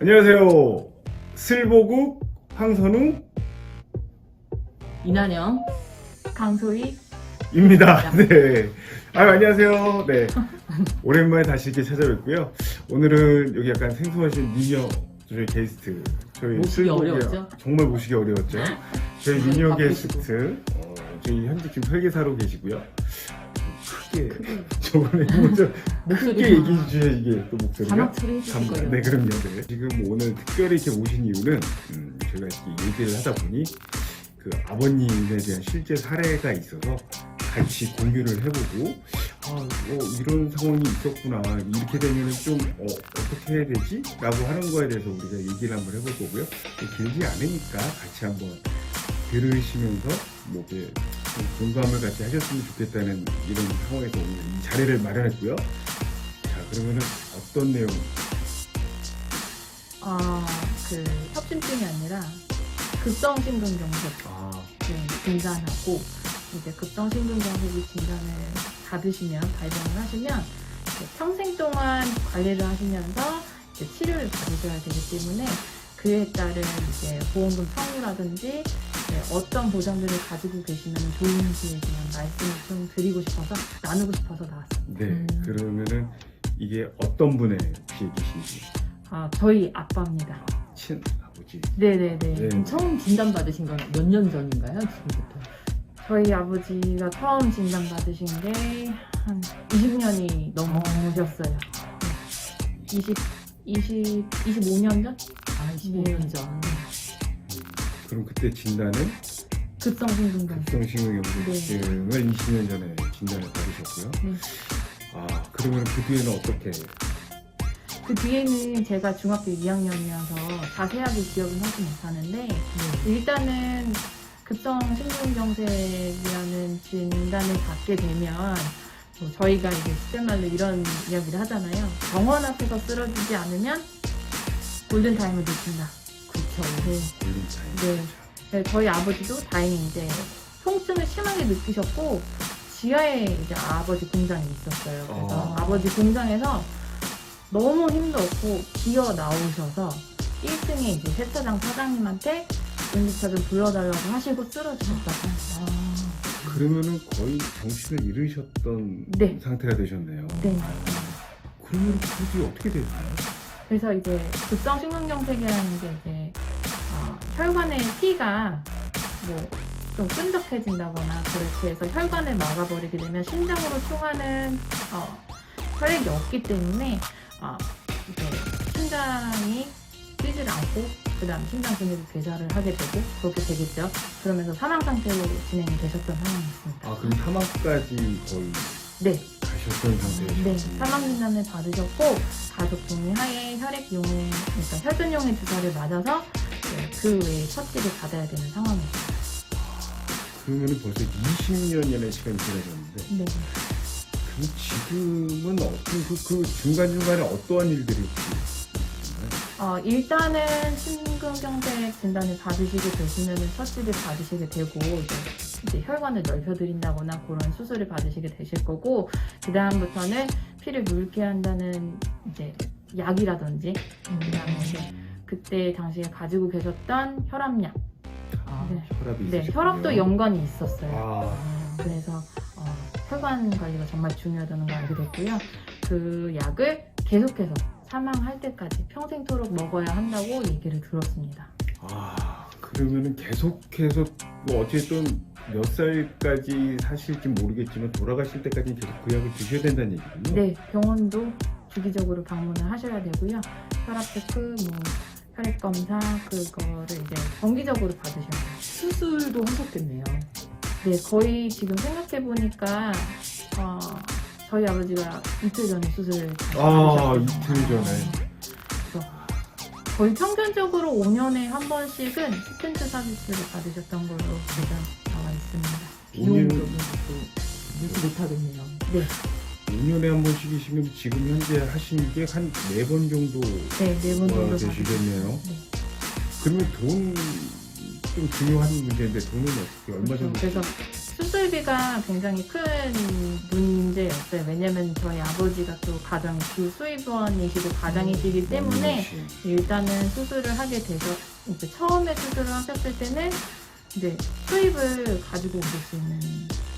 안녕하세요. 슬보국 황선우입니다. 이난영 강소희 네. 아, 안녕하세요. 네. 오랜만에 다시 이렇게 찾아뵙고요. 오늘은 여기 약간 생소하신 미녀 저희 게스트. 저희 모시기 슬보국의- 어려웠죠? 정말 모시기 어려웠죠. 저희 바쁘시고. 게스트. 어, 저희 현재 지금 설계사로 계시고요. 크게 저번에 먼저 목소리 크게 얘기해 주셔야 이게 또 목소리가 자막 처리해 주실 거예요. 네, 그럼요. 네. 지금 오늘 특별히 이렇게 모신 이유는 음, 저희가 이렇게 얘기를 하다 보니 그 아버님에 대한 실제 사례가 있어서 같이 공유를 해보고 아, 뭐 이런 상황이 있었구나 이렇게 되면 좀 어, 떻게 해야 되지? 라고 하는 거에 대해서 우리가 얘기를 한번 해볼 거고요 길지 않으니까 같이 한번 들으시면서 뭐 이렇게 공감을 같이 하셨으면 좋겠다는 이런 상황에서 오늘 이 자리를 마련했고요. 자 그러면은 어떤 내용? 아 그 협심증이 아니라 급성 심근경색. 아, 진단하고 이제 급성 심근경색이 진단을 받으시면 발견을 하시면 이제 평생 동안 관리를 하시면서 이제 치료를 받으셔야 되기 때문에 그에 따른 이제 보험금 청구라든지 어떤 보장들을 가지고 계시면 좋은지에 대한 말씀을 좀 드리고 싶어서 나누고 싶어서 나왔습니다. 네. 음. 그러면은 이게 어떤 분의 비행기신지 아 저희 아빠입니다. 친 아버지. 네네네. 네. 그럼 처음 진단 받으신 건 몇 년 전인가요? 지금부터. 저희 아버지가 처음 진단 받으신 게 한 20년이 넘으셨어요. 20, 20, 25년 전? 아, 25년 네. 전. 그럼 그때 진단은 급성 심근경색. 급성심근경색증을 20년 전에 진단을 받으셨고요. 네. 아 그러면 그 뒤에는 어떻게? 그 뒤에는 제가 중학교 2학년이어서 자세하게 기억은 하지 못하는데 네. 일단은 급성 심근경색이라는 진단을 받게 되면 뭐 저희가 이제 실제말로 이런 이야기를 하잖아요. 병원 앞에서 쓰러지지 않으면 골든 타임을 놓친다. 네. 걸린 차이. 네. 네, 저희 아버지도 다행히 이제 통증을 심하게 느끼셨고 지하에 이제 아버지 공장이 있었어요. 그래서 어. 아버지 공장에서 너무 힘들었고 기어 나오셔서 1층에 이제 세차장 사장님한테 응급차 좀 불러달라고 하시고 쓰러지셨다고. 아, 그러면은 거의 정신을 잃으셨던 네. 상태가 되셨네요. 네. 그러면 그 뒤에 어떻게 되나요? 그래서 이제 급성 심근경색이라는 게 이제 어, 혈관의 피가 뭐 좀 끈적해진다거나 그렇게 해서 혈관을 막아버리게 되면 심장으로 통하는 어, 혈액이 없기 때문에 어, 이제 심장이 뛰질 않고 그 다음 심장 근육이 괴사를 하게 되고 그렇게 되겠죠. 그러면서 사망 상태로 진행이 되셨던 상황이었습니다. 아 그럼 사망까지 거의 네. 가셨던 상태였군요. 네, 사망 진단을 받으셨고 가족 동의하에 혈액용의 그러니까 혈전용의 주사를 맞아서 네, 그 외에 처치를 받아야 되는 상황이었어요. 그러면은 벌써 20년이라는 시간이 지나셨는데 네. 그럼 지금은 어떤 그, 그 중간 중간에 어떠한 일들이 혹시 있나요? 어, 일단은 심근경색 진단을 받으시게 되시면 처치를 받으시게 되고 이제, 이제 혈관을 넓혀드린다거나 그런 수술을 받으시게 되실 거고 그 다음부터는 피를 묽게 한다는 이제 약이라든지 그다음에 이제 그때 당시에 가지고 계셨던 혈압약, 아, 네. 혈압이 네, 있으셨군요. 혈압도 연관이 있었어요. 아, 아, 그래서 어, 혈관 관리가 정말 중요하다는 걸 알게 됐고요. 그 약을 계속해서 사망할 때까지 평생토록 먹어야 한다고 얘기를 들었습니다. 아 그러면은 계속해서 뭐 어쨌든 몇 살까지 사실지 모르겠지만 돌아가실 때까지 계속 그 약을 드셔야 된다는 얘기군요. 네, 병원도 주기적으로 방문을 하셔야 되고요. 혈압 체크, 뭐 혈액 검사 그거를 이제 정기적으로 받으셔야 돼요. 수술도 하셨겠네요. 네, 거의 지금 생각해 보니까 어, 저희 아버지가 이틀 전에 수술을 아 받으셨거든요. 이틀 전에 거의 평균적으로 5년에 한 번씩은 스텐트 서비스를 받으셨던 걸로 제가 나와 있습니다. 비용도 5년, 무시 못하겠네요. 네, 5년에 한 번씩 이시면 지금 현재 하신 게한 네 번 정도 네, 네 번 정도 되시겠네요. 네. 그러면 돈 좀 중요한 문제인데 돈은 어떻게 얼마 정도? 그래서 수술비가 굉장히 큰 문제 문제였어요. 왜냐면 저희 아버지가 또 가정 주 수입원이시고 가장이시기 때문에 일단은 수술을 하게 돼서 이제 처음에 수술을 하셨을 때는 이제 수입을 가지고 오실 수 있는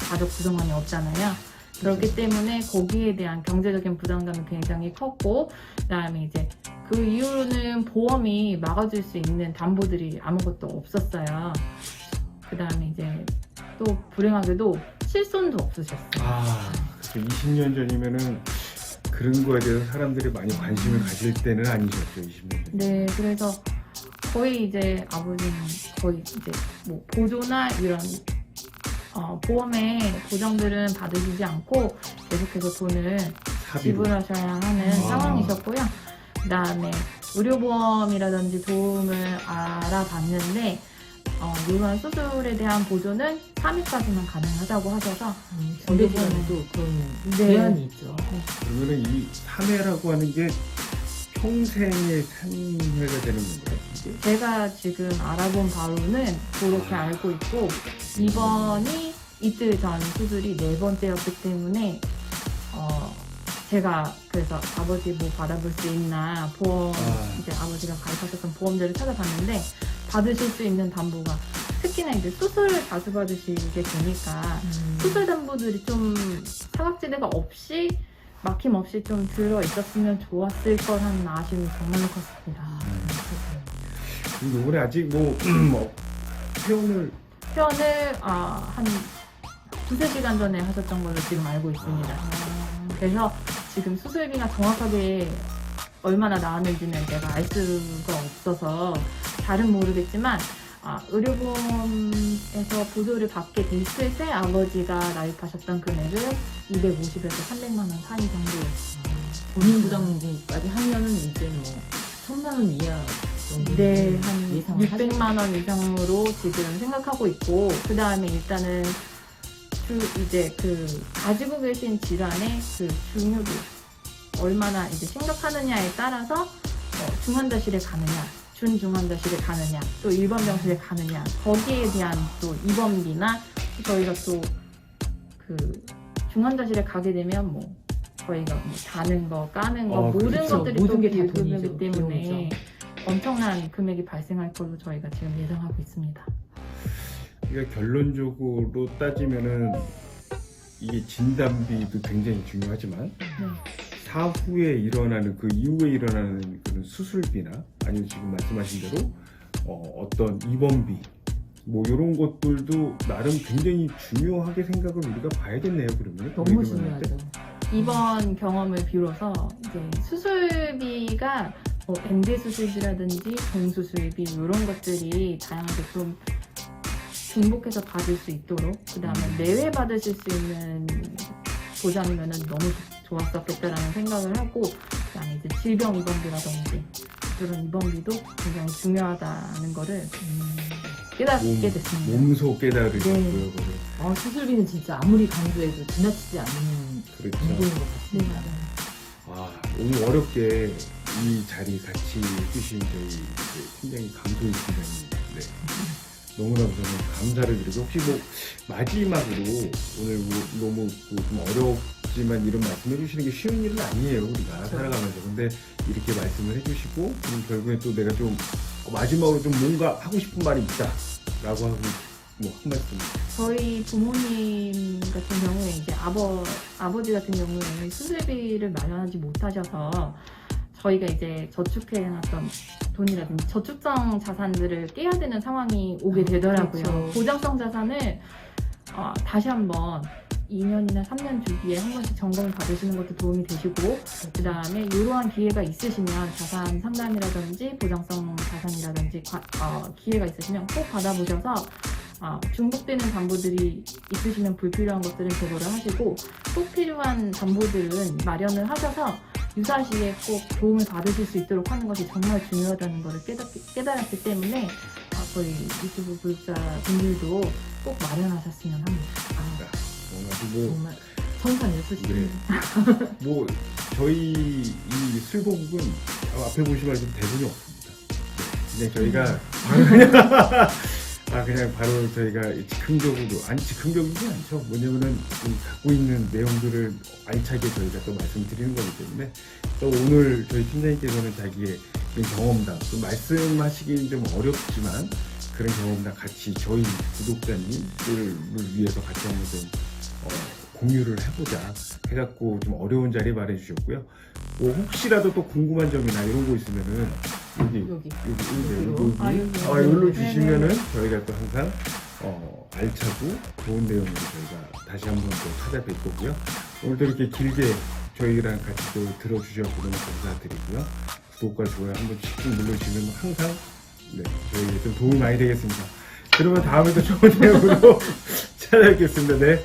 가족 구성원이 없잖아요. 그렇기 때문에 거기에 대한 경제적인 부담감이 굉장히 컸고 그다음에 이제 그 이후로는 보험이 막아줄 수 있는 담보들이 아무것도 없었어요. 그다음에 이제 또 불행하게도 실손도 없으셨어요. 아, 그렇죠. 20년 전이면은 그런 거에 대해서 사람들이 많이 관심을 가질 때는 아니셨죠, 20년 전. 네, 그래서 거의 이제 아버지는 거의 이제 뭐 보조나 이런 어, 보험의 보장들은 받으시지 않고 계속해서 돈을. 지불하셔야 하는 아. 상황이셨고요. 그 다음에 의료보험이라든지 도움을 알아봤는데 어, 이런 수술에 대한 보조는 3일까지만 가능하다고 하셔서 음, 전대보험도 그런 네. 제한이 있죠. 그러면은 이 3회라고 하는 게 평생의 3회가 되는 건가요? 제가 지금 알아본 바로는 그렇게 알고 있고 이번이 이틀 전 수술이 네 번째였기 때문에 어 제가 그래서 아버지 뭐 받아볼 수 있나 보험 아. 이제 아버지가 가입하셨던 보험들을 찾아봤는데 받으실 수 있는 담보가 특히나 이제 수술을 자주 받으시게 되니까 음. 수술 담보들이 좀 사각지대가 없이 막힘 없이 좀 들어 있었으면 좋았을 거라는 아쉬움이 정말로 컸습니다. 아, 그리고 이번에 아직 뭐, 뭐 퇴원을 표현을 아, 한 두세 시간 전에 하셨던 걸로 지금 알고 있습니다. 아, 그래서 지금 수술비가 정확하게 얼마나 나왔는지는 제가 알 수가 없어서 잘은 모르겠지만 아, 의료보험에서 보조를 받게 됐을 때 아버지가 나입하셨던 금액은 250에서 300만 원 사이 정도였어요. 본인 부담금까지 하면은 이제 뭐 천만 원 이하 정도 네, 한 예상을 600만 원 이상으로 지금 생각하고 있고 그 다음에 일단은 주 이제 그 가지고 계신 질환의 그 중요도 얼마나 이제 심각하느냐에 따라서 어, 중환자실에 가느냐, 준중환자실에 가느냐, 또 일반 병실에 가느냐 거기에 대한 또 입원비나 저희가 또 그 중환자실에 가게 되면 뭐 저희가 뭐 자는 거, 까는 거 어, 모든 그렇죠. 것들이 모든 또 게다 돈이죠. 때문에 비용이죠. 엄청난 금액이 발생할 걸로 저희가 지금 예상하고 있습니다. 그러니까 결론적으로 따지면은 이게 진단비도 굉장히 중요하지만 네. 사후에 일어나는 그 이후에 일어나는 그런 수술비나 아니면 지금 말씀하신 대로 어, 떤 입원비 뭐 이런 것들도 나름 굉장히 중요하게 생각을 우리가 봐야겠네요 그러면 너무. 중요하죠. 이번 경험을 비로소 이제 수술비가 뭐 밴드 수술비라든지 동수술비 이런 것들이 다양하게 좀 중복해서 받을 수 있도록 그 다음에 내외 받으실 수 있는 보장이면 너무 좋 았었겠다라는 생각을 하고 그다음에 이제 질병 입원비라든지 이런 입원비도 굉장히 중요하다는 거를 음, 깨닫게 몸- 됐습니다. 몸소 깨달으셨고요 네. 그거를. 아, 수술비는 진짜 아무리 강조해도 지나치지 않는 그렇죠 정도인 것 네, 같습니다. 맞아요. 아, 오늘 어렵게 이 자리 같이 해주신 저희 그 팀장님 팀장님 네. 너무나 저는 감사를 드리고 혹시 뭐 마지막으로 오늘 뭐 너무 그좀 어렵 지만 이런 말씀 해 주시는 게 쉬운 일은 아니에요 우리가 살아가면서 근데 이렇게 말씀을 해주시고 그럼 결국에 또 내가 좀 마지막으로 좀 뭔가 하고 싶은 말이 있다 라고 하고 뭐한 말씀 저희 부모님 같은 경우에 이제 아버 아버지 같은 경우에 수술비를 마련하지 못하셔서 저희가 이제 저축해놨던 돈이라든지 저축성 자산들을 깨야 되는 상황이 오게 아, 되더라고요. 그렇죠. 보장성 자산을 어, 다시 한번 2년이나 3년 주기에 한 번씩 점검을 받으시는 것도 도움이 되시고 그 다음에 이러한 기회가 있으시면 자산 상담이라든지 보장성 자산이라든지 과- 어, 기회가 있으시면 꼭 받아보셔서 어, 중복되는 담보들이 있으시면 불필요한 것들은 제거를 하시고 꼭 필요한 담보들은 마련을 하셔서 유사 시에 꼭 도움을 받으실 수 있도록 하는 것이 정말 중요하다는 것을 깨닫기, 깨달았기 때문에 어, 저희 유튜브 구독자분들도 꼭 마련하셨으면 합니다. 뭐 정말 청산을 수시로 네. 뭐 저희 이 술곡은 앞에 보시면 지금 대본이 없습니다. 그냥 저희가 아 그냥 바로 저희가 즉흥적으로 아니 즉흥적이지 않죠. 뭐냐면은 이 갖고 있는 내용들을 알차게 저희가 또 말씀드리는 거기 때문에 또 오늘 저희 팀장님께서는 자기의 그 경험담 또 말씀하시기는 좀 어렵지만 그런 경험담 같이 저희 구독자님들을 위해서 같이 한번 좀 어, 공유를 해보자 해갖고 좀 어려운 자리 마련해 주셨고요. 뭐 혹시라도 또 궁금한 점이나 이런 거 있으면은 여기 여기. 여기 여기 여기로? 여기 아, 여기. 아, 여기로 네네. 주시면은 저희가 또 항상 어, 알차고 좋은 내용으로 저희가 다시 한번 또 찾아뵐 거고요. 오늘도 이렇게 길게 저희랑 같이 또 들어주셔서 너무 감사드리고요. 구독과 좋아요 한 번씩 쭉 눌러주시면 항상 네, 저희에게 좀 도움이 많이 되겠습니다. 그러면 다음에 또 좋은 내용으로 찾아뵙겠습니다. 네,